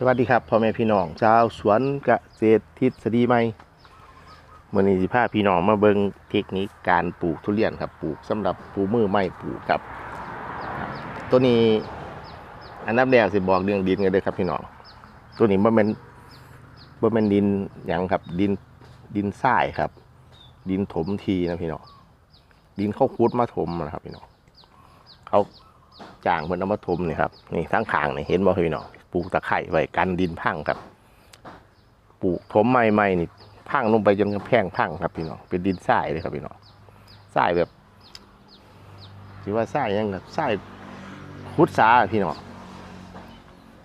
สวัสดีครับพ่อแม่พี่น้องชาวสวนเกษตรทฤษฎีใหม่เมื่อนี้สิพาพี่น้องมาเบิ่งเทคนิคการปลูกทุเรียนครับปลูกสำหรับปูมือใหม่ปลูกครับ ตัวนี้อันดับแรกสิบอกเรื่องดินกันเลยครับพี่น้องตัวนี้บ่แม่นบ่แม่นดินหยังครับ ดินดินทรายครับ ดินถมทีนะพี่น้องดินเข้าคุดมาถมนะครับพี่น้องเขาจ้างเพิ่นเอามาถมนี่ครับนี่ทั้งขางนี่เห็นบ่พี่น้อง ลูกตะไคร้ไว้กันดินพังครับ ปลูกถมใหม่ๆนี่พังลงไปจนกระแพงพังครับพี่น้องเป็นดินทรายเลยครับพี่น้องทรายแบบถือว่าทรายยังกับทรายคุดสาพี่น้อง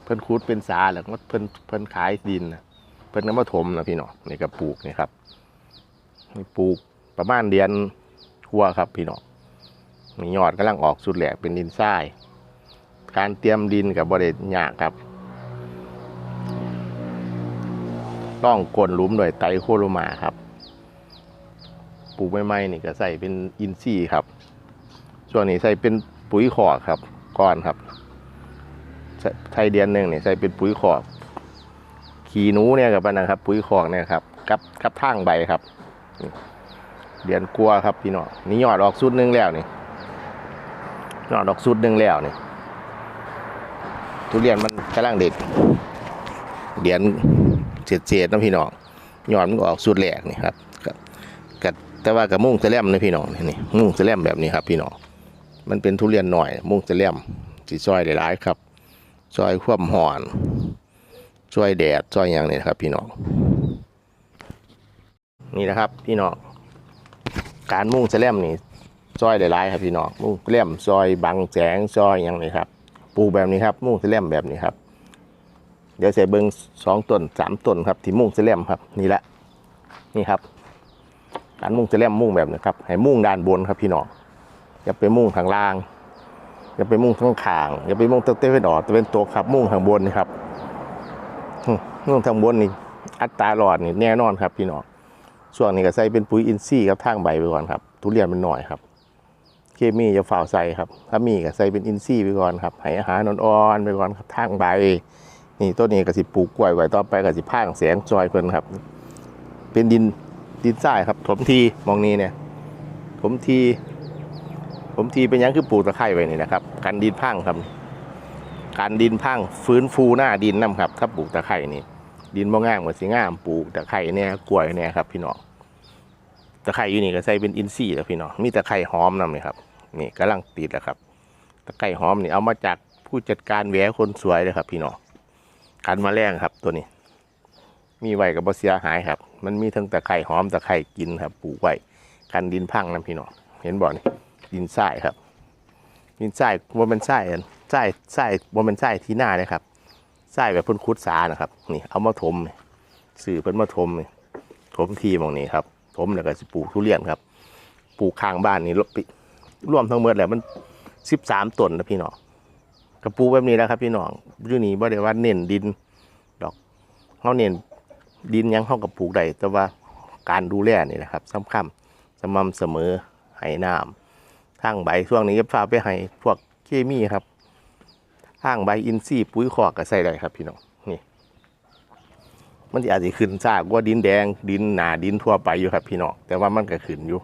เพิ่นคุดเป็นสาแล้วก็เพิ่นเพิ่นขายดินนะเพิ่นก็มาถมนะพี่น้องนี่ก็ปลูกนี่ครับนี่ปลูกประมาณเดือนทั่วครับพี่น้องมียอดกำลังออกสุดแหลกเป็นดินทรายการเตรียมดินกับบริเวณหยากครับ ต้องกลนหลุมโดวยไตโคโรมาครับ ปลูกใหม่ๆนี่ก็ใส่เป็นอินทรีย์ครับส่วนนี้ใส่เป็นปุ๋ยขอกครับก้อนครับใส่ไทยเดือนหนึ่งเนี่ยใส่เป็นปุ๋ยขอกขี้หนูเนี่ยกับอันนะครับ ปุ๋ยขอกเนี่ยครับกับกับทางใบครับเดือนกลัวครับพี่น้องนี่ยอดออกสุดหนึงแล้วนี่ยอดออกสุดหนึงแล้วนี่ทุเรียนมันกำลังเด็ดเดียน เศษๆนะพี่น้องยอดมันก็ออกสุดแหลกนี่ครับก็ก็แต่ว่ากับมุ่งแสลมนะพี่น้องนี่นี่มุ่งแสลมแบบนี้ครับ พี่น้องมันเป็นทุเรียนหน่อย มุ่งแสลมสีซอยได้หลายครับซอยคว่ำห่อนซอยแดดซอยอย่างนี้นครับ พี่น้องนี่นะครับ พี่น้องการมุ่งแสลมนี่ซอยได้หลายครับพี่น้องมุ่งแสลมซอยบังแสงซอยอย่างนี้ครับปลูกแบบนี้ครับ มุ่งเสลมแบบนี้ครับ เดี๋ยวใส่เบิงสองต้นสามต้นครับที่มุ่งเสลี่ยมครับนี่แหละนี่ครับการมุ่งเสลี่ยมมุ่งแบบนี้ครับให้มุ่งด้านบนครับพี่น้องอย่าไปมุ่งทางล่าง อย่าไปมุ่งทางขางอย่าไปมุ่งตะเต้นออกตะเป็นตัวครับ มุ่งทางบนนี่ครับมุ่งทางบนนี่อัตราหลอดนี่แน่นอนครับพี่น้องช่วงนี้ก็ใส่เป็นปุ๋ยอินทรีย์ครับทางใบไปก่อนครับ ทุเรียนมันหน่อยครับ เคมีจะฝ่าใส่ครับ ถ้ามีก็ใส่เป็นอินทรีย์ไปก่อนครับให้อาหารอ่อนๆไปก่อนครับทางใบ นี่ต้นนี้ก็สิปลูกกล้วยไว้ต่อไปก็สิพางแสงจอยเพิ่นครับ เป็นดินดินทรายครับ ถมทีมองนี้เนี่ยถมทีถมทีเป็นยังคือปลูกตะไคร้ไว้นี่นะครับกันดินพังครับการดินพังฟื้นฟูหน้าดินนํครับ ถ้าปลูกตะไคร้นี่ดินบ่งามก็สิงามปลูกตะไคร้เนี่ยกล้วยเนี่ยครับ พี่น้องตะไคร้อยู่นี่ก็ใส่เป็นอินทรีย์แล้วพี่น้องมีตะไคร้หอมนำเลยครับ นี่กำลังติดแล้วครับ ตะไคร้หอมนี่เอามาจากผู้จัดการแหวคนสวยเลยครับ พี่น้อง กันมาแรงครับตัวนี้ มีไว้กับบเสียหายครับ มันมีทั้งตะไคร้หอมตะไคร้กินครับปลูกไว้กันดินพังนะพี่น้องเห็นบ่อนี่ดินทรายครับ ดินทรายว่าเป็นทรายอันทรายทรายว่าเป็นทรายที่หน้าเลยครับทรายแบบพ่นคุดสานะครับ นี่เอามาถมสื่อเพิ่นมาถมนี่ถมทีมองนี้ครับถมแล้วก็สิปลูกทุเรียนครับ ปลูกข้างบ้านนี่รวมรวมทั้งหมดแล้วมันสิบสามต้นนะพี่น้อง กระปูแบบนี้แล้วครับพี่น้องอยู่นี่บ่ได้ว่าเน้นดินดอกเขาเน้นดินยังเขากับปลูกได้แต่ว่าการดูแลนี่แหละครับสำคัญสม่ำเสมอให้น้ำทางใบช่วงนี้ก็พาไปให้พวกเคมีครับทางใบอินทรีย์ปุ๋ยคอกก็ใส่ได้ครับพี่น้องนี่ มันอาจจะขึ้นซากกว่าดินแดงดินหนาดินทั่วไปอยู่ครับพี่น้องแต่ว่ามันก็ขึ้นอยู่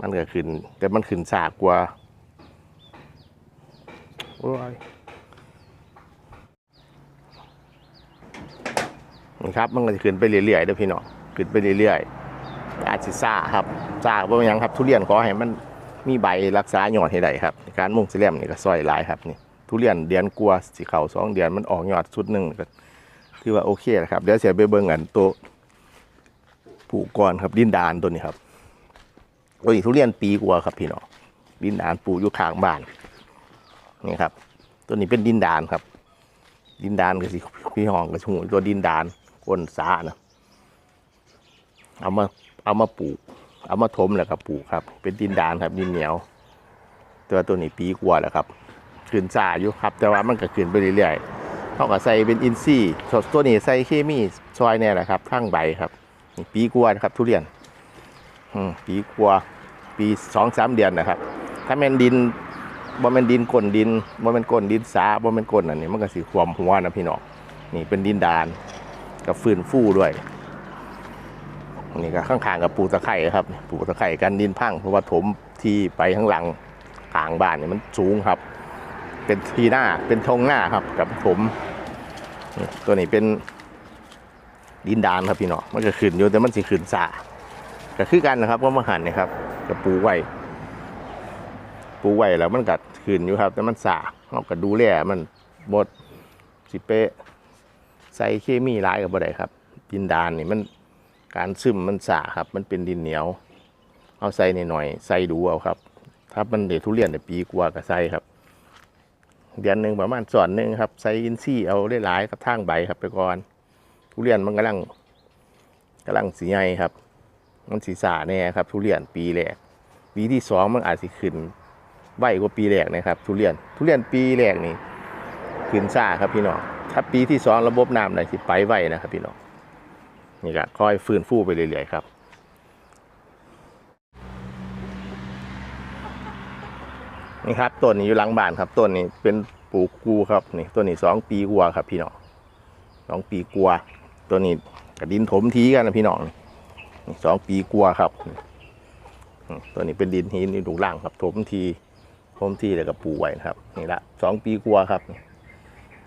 มันก็ขึ้น แต่มันขึ้นซากกว่า โอ้ยนี่ครับมันก็จะขึ้นไปเรื่อยๆเด้อพี่น้องขึ้นไปเรื่อยๆอาจจะซ่าครับซ่าเพราะยังครับ ทุเรียนขอให้มันมีใบรักษาหยอดให้ได้ครับ การมุ่งเสลี่ยมนี่ก็ซอยหลายครับนี่ทุเรียนเดือนกลัวสีเขาสองเดือนมันออกยอดสุดหนึ่งก็คือว่าโอเคนะครับเดี๋ยวเสียไปเบิ่งกันตัวปลูกก่อนครับดินดานตัวนี้ครับโอ้ยทุเรียนปีกว่าครับพี่น้องดินดานปลูกอยู่ข้างบ้าน นี่ครับ ตัวนี้เป็นดินดานครับ ดินดานก็สิพี่ห้องก็ชูตัวดินดานก้นสานะเอามาเอามาปลูก เอามาถมแหล้วก็ปลูกครับ เป็นดินดานครับดินเหนียว ตัวตัวนี้ปีกว่าแล้วครับขึ้นซาอยู่ครับ แต่ว่ามันก็ขึ้นไปเรื่อยๆเขาก็ใส่เป็นอินทรีย์ตัวนี้ใส่เคมีซอยเนี่ยแหละครับทั้งใบครับปีกว่านะครับทุเรียนอืปีกว่าปีสองสามเดือนนะครับ ถ้าแม่นดิน บ่แม่นดินก้นดินบ่แม่นก้นดินสาบ่แม่นก้นอันนี้ มันก็สีขวามหัวนะพี่น้องนี่เป็นดินดานกับฟืนฟูด้วยนี่ก็ข้างๆกับปูตะไคร่ครับ ปูตะไคร่กันดินพังเพราะว่าถมที่ไปข้างหลังทางบ้านเนี่ยมันสูงครับ เป็นทีหน้าเป็นทงหน้าครับกับถมตัวนี้เป็นดินดานครับพี่น้องมันก็ขึ้นอยู่แต่มันสิขึ้นซาก็คือกันนะครับก็มาหันนี่ยครับกับปูไว้ปูไว้แล้วมันกัด ขึ้นอยู่ครับ แต่มันสาเราก็ดูแลมันบดสิเปะใส่เคมีร้ายกับบ่ได้ครับ ดินดานนี่มันการซึมมันสาครับ มันเป็นดินเหนียว เอาใส่หน่อยๆใส่ดูเอาครับ ถ้ามันเดือทุเรียนในปีกว่าก็ใส่ครับเดือนหนึ่งประมาณส่วนหนึ่งครับใส่อินซี่เอาได้หลายกระทั่งใบครับไปก่อนทุเรียนมันกำลังกำลังสีใหญ่ครับ มันสีสาแน่ครับ ทุเรียนปีแรกปีที่สองมันอาจสิขึ้น ไวกว่าปีแรกนะครับ ทุเรียนทุเรียนปีแรกนี่ขึ้นซ่าครับพี่น้องถ้าปีที่สองระบบน้ำไหนสิไปไวนะครับพี่น้องนี่ก็ค่อยฟื้นฟูไปเรื่อยๆครับนี่ครับต้นนี้อยู่หลังบ้านครับต้นนี้เป็นปลูกกูครับนี่ต้นนี้สองปีกัวครับ พี่น้องสองปีกัวต้นนี้กระดินถมทีกันนะพี่น้องนี่สองปีกัวครับตัวนี้เป็นดินหินนี่ดูล่างครับถมที มที่แล้วก็ปูไว้นะครับนี่ละสองปีกว่าครับ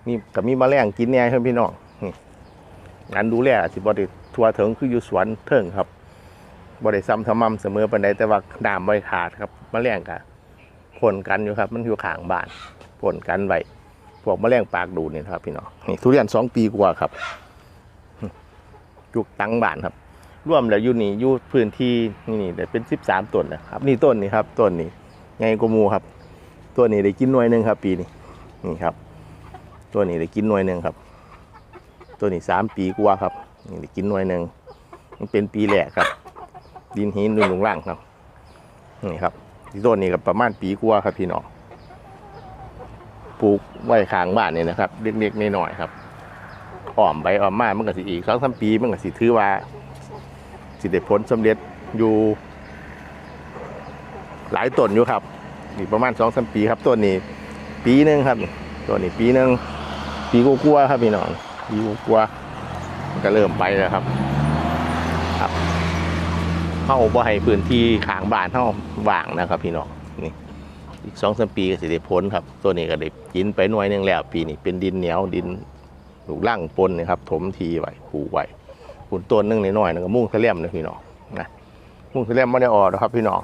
นี่กับมีแมลงกินแน่ครับพี่น้องงานดูแลสิบริทัวถึงคืออยู่สวนเทิงครับบริซ้ำทำมั่มเสมอปันใดแต่ว่าน้ำไม่ขาดครับมแมลงกับผลกันอยู่ครับ มันอยู่ขางบ้านผลกันไว้พวกมแมลงปากดูนี่ครับ พี่น้องนี่ทุเรียนสองปีกว่าครับจุกตังบ้านครับรวมแล้วยู่นี่ยู่พื้นที่นี่นี่เป็นสิบสามต้นนะครับ นี่ต้นนี้ครับต้นนี้ไงกมูครับ ตัวนี้ได้กินหน่วยหนึ่งครับ ปีนี้นี่ครับ ตัวนี้ได้กินหน่วยหนึ่งครับ ตัวนี้สามปีกว่าครับนี่ได้กินหน่วยหนึ่งมันเป็นปีแรกครับ ดินหินดุนลงล่างครับนี่ครับที่ต้นนี้ก็ประมาณปีกว่าครับพี่น้องปลูกไว้ขางบ้านนี่นะครับเล็กๆน้อยๆครับอ้อมไปอ้อมมามันก็สิอีกสองสามปีมันก็สิถือว่า สิได้ผลสำเร็จอยู่ หลายต้นอยู่ครับ นี่ประมาณสองสามปีครับต้นนี้ปีหนึ่งครับต้นนี้ปีหนึ่งปีกลัวๆครับพี่น้องปีกลัวๆมันก็เริ่มไปแล้วครับ ครับเข้าบ่ให้พื้นที่ขางบานเข้าว่างนะครับ พี่น้องนี่อีกสองสามปีก็สิได้ผลครับ ตัวนี้ก็ได้กินไปหน่วยหนึงแล้ว ปีนี้เป็นดินเหนียวดินลูกล่างปนนะครับ ถมทีไว้ปลูกไว้ขุนต้นหนึงนิดหน่อยนึงก็มุ่งทะเลมนะพี่น้องนะมุ่งทะเลมไม่ได้ออกนะครับ พี่น้อง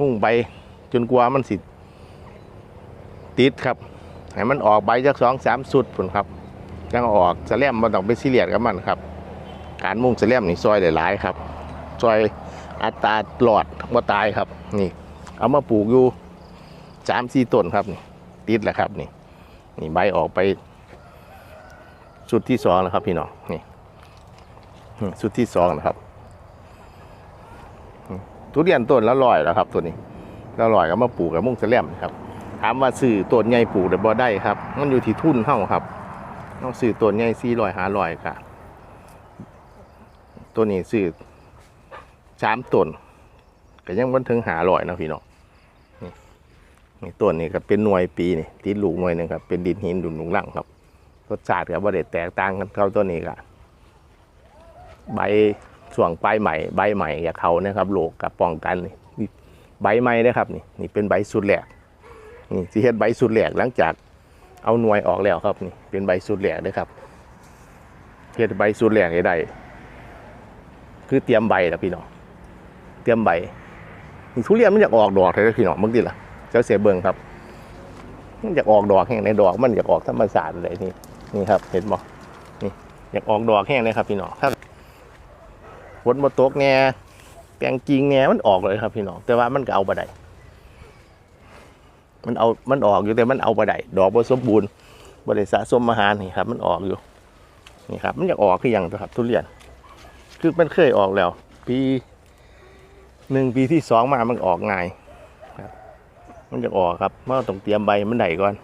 มุ่งไป จนกว่ามันสิติดครับให้มันออกใบจากสองสามสุดผลครับยังออกสะแลมมันต้องไปซีเรียสกับมันครับ การมุ่งสะแลมนี่ซอยหลายๆครับซอยอัตราหลอดว่าตายครับ นี่ เอามาปลูกอยู่สามสี่ต้นครับนี่ติดแล้วครับนี่ นี่ใบออกไปสุดที่สองแล้วครับพี่น้องนี่อืมชุดที่สองนะครับทุเรียนต้นละลอยแล้วครับ ตัวนี้ ละลอยก็มาปลูกกับมุ่งแสลมครับ ถามว่าซื้อต้นใหญ่ปลูกได้บ่ได้ครับ มันอยู่ที่ทุนเท่าครับต้องซื้อต้นใหญ่สี่ร้อยหาร้อยค่ะตัวนี้ซื้อสามต้นก็ยังมันถึงหาร้อยนะพี่น้องนี่ต้นนี้ก็เป็นหน่วยปีนี่ติดลูกหน่วยหนึ่งครับ เป็นดินหินดุนลุงลังครับรสชาติก็บ่ได้แตกต่างกันเท่าตัวนี้ครับใบส่วงปลายใหม่ใบใหม่อย่าเขานะครับโลกกับป้องกันนี่ ใบใหม่นะครับนี่นี่เป็นใบสุดแหลกนี่ที่เฮ็ดใบสุดแหลกหลังจากเอาหน่วยออกแล้วครับนี่เป็นใบสุดแหลกเลยครับเฮ็ดใบสุดแหลกให้ได้คือเตรียมใบแล้วพี่น้องเตรียมใบนี่ทุเรียนมันอยากออกดอกเลยพี่น้องมึงดิล่ะเจ้าเสียเบิงครับมันอยากออกดอกแห้งในดอกมันอยากออกธรรมชาติเลยนี่นี่ครับ เห็นบ่นี่อยากออกดอกแห้งเลยครับพี่น้องถ้าฝนมาตกแง่แกงจริงแง่ยมันออกเลยครับพี่น้อง แต่ว่ามันก็เอาบ่ได้มันเอามันออกอยู่แต่มันเอาบ่ได้ดอกบ่สมบูรณ์บ่ได้สะสมอาหารนี่ครับ มันออกอยู่นี่ครับ มันอยากออกคือหยังตัวครับ ทุเรียน คือมันเคยออกแล้ว ปีหนึ่งปีที่สองมามันออกง่ายครับ มันจะออกครับมันต้องเตรียมใบมันไดก่อน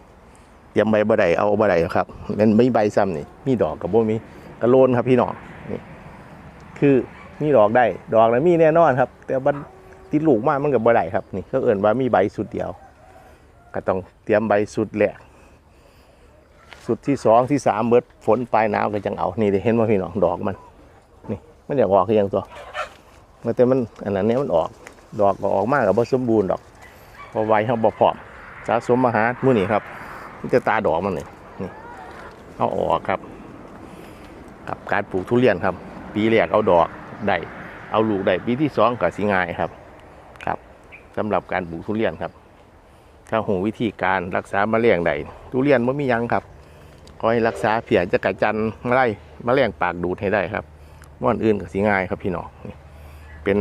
เตรียมใบบ่ไดเอาบ่ไดครับมันไม่ใบซ้ำนี่มีดอกกับบ่มีกระโลนครับพี่น้องนี่คือ มีดอกได้ ดอกนะมีแน่นอนครับ แต่บันติดลูกมากมันกับบ่ได้ครับ นี่ก็เอิ่นว่ามีใบสุดเดียว ก็ต้องเตรียมใบสุดแหลกสุดที่สองที่สามเบิดฝนปลายหนาวก็จังเอา นี่เห็นว่าพี่น้องดอกมัน นี่มันอยากออกคือยังตัวมันแต่มันอันนั้นเนี่ยมันออก ดอกก็ออกมากกับบ่สมบูรณ์ดอกพอไว้เขาบ่พร้อมสะสมอาหามื้อนี้ครับมันจะตาดอกมันนี่นี่เอาออกครับ กับการปลูกทุเรียนครับ ปีแรกเอาดอก ได้เอาลูกได้ปีที่สองก็สิง่ายครับครับสำหรับการปลูกทุเรียนครับ ถ้าหูวิธีการรักษาแมลงใดทุเรียนไม่มียังครับคอยรักษาเพียจะกัดจันมาไล่แมลงปากดูดให้ได้ครับม่อนอื่นก็สิง่ายครับพี่น้องนี่เป็น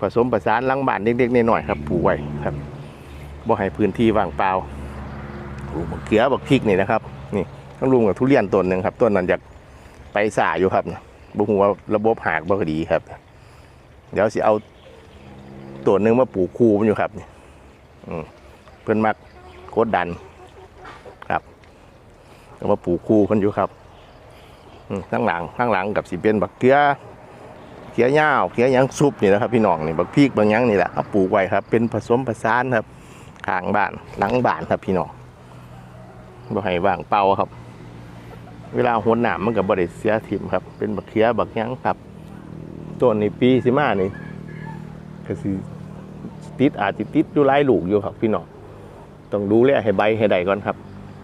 ผสมประสานลังบานเด็กๆน้อยๆครับปลูกไว้ครับบ่ให้พื้นที่ว่างเปล่าปลูกบักเขือบักพริกนี่นะครับ นี่ต้องรุมกับทุเรียนต้นหนึ่งครับต้นนั้นอยากไปสาอยู่ครับ บ่หัวาระบบหากบ่ดีครับ เดี๋ยวสิเอาต้นหนึ่งมาปลูกคูมันอยู่ครับนี่อืมเพื่อนมักกดดันครับเอามาปลูกคู่กันอยู่ครับข้างหลังข้างหลังกับสีเป็นบักเขือเขียยาวเขียยังซุปนี่นะครับ พี่น้องนี่บักพริกบางยังนี่แหละเอาปลูกไว้ครับ เป็นผสมผสานครับข้างบ้านหลังบ้านครับพี่น้องบ่ให้ว่างเปล่าครับ เวลาหัวหนามมันกับบริเสียทิมครับ เป็นบักเขียบักยังครับต้นนี้ปีสิมานี่ก็สิติดอาจจะติดอยู่หลายลูกอยู่ครับ พี่น้องต้องดูแลให้ใบให้ได้ก่อนครับ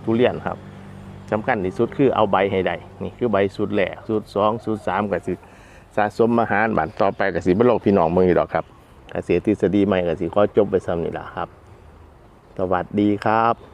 ทุเรียนครับสำคัญที่สุดคือเอาใบให้ได้นี่คือใบสุดแหลกสุดสองสุดสามก็สิสะสมอาหารบันต่อไปก็สิบ่โลกพี่น้องเมืองอีกดอกครับเกษตรทฤษฎีใหม่ก็สิขอจบไปซ้ำนี่แหละครับ สวัสดีครับ